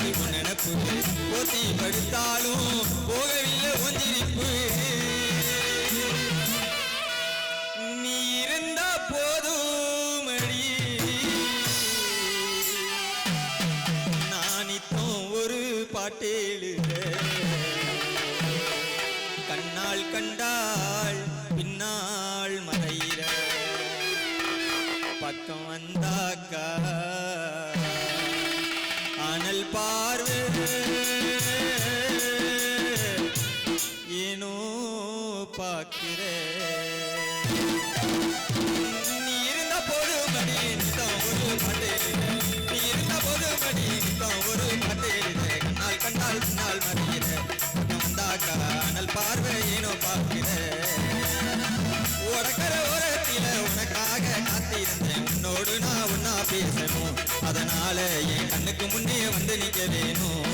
பார்த்து உன் நினப்பு. போத்தி படுத்தாலும் போகவில்லை ஒஞ்சிரிப்பு நீ இருந்தா போதும் அடி. நானித்தோம் ஒரு பாட்டேழுத கண்ணால் கண்டாள் பின்னால் மறையிற. பக்கம் வந்தாக்கா பார்க்கிறேன் நீ இருந்த போது மடி நித்தம் ஒரு பாட்டேலிட நீ இருந்த போது மடி ஒரு பாட்டேலிட கண்ணால் கண்ணால் பின்னால் மறியிற பக்கம் வந்தாக்கா பார்வை ஏனோ பார்க்கிற. உடக்கிற ஓரத்தில உனக்காக காத்திருந்தேன். உன்னோடு நான் ஒன்னா பேசணும். அதனால என் கண்ணுக்கு முன்னே வந்து நிக்க வேணும்.